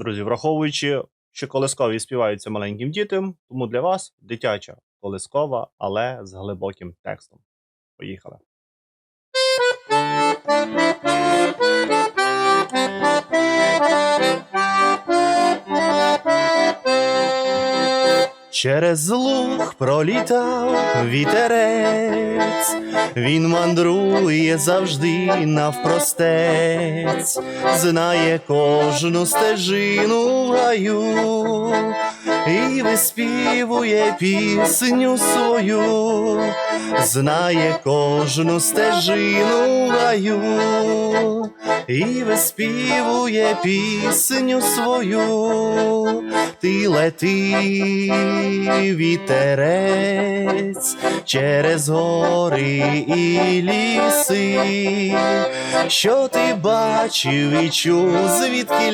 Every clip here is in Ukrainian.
Друзі, враховуючи, що колискові співаються маленьким дітям, тому для вас дитяча колискова, але з глибоким текстом. Поїхали. Через луг пролітав вітерець, він мандрує завжди навпростець, знає кожну стежину в гаю і виспівує пісню свою, знає кожну стежину гаю і виспівує пісню свою, ти лети, вітерець через гори і ліси, що ти бачив і чув, звідки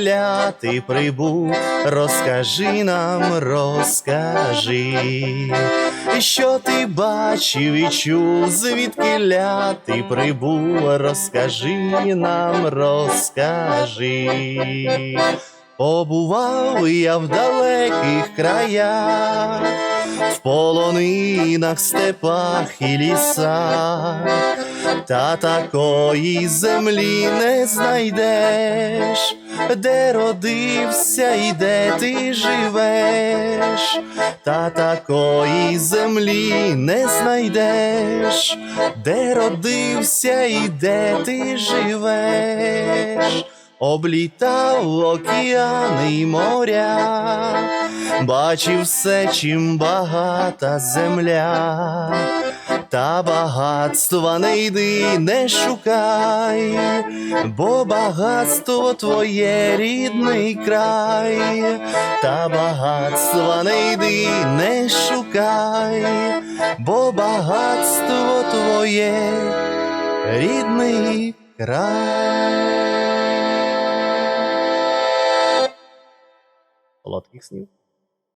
ти прибув, розкажи нам, розкажи, що ти бачив і чув, звідки ти прибув, розкажи нам, розкажи. Побував я в далеких краях, в полонинах, степах і лісах, та такої землі не знайдеш, де родився і де ти живеш, та такої землі не знайдеш, де родився і де ти живеш. Облітав океани й моря, бачив все, чим багата земля, та багатства не йди, не шукай, бо багатство твоє рідний край, та багатства не йди, не шукай, бо багатство твоє рідний край. Солодких снів.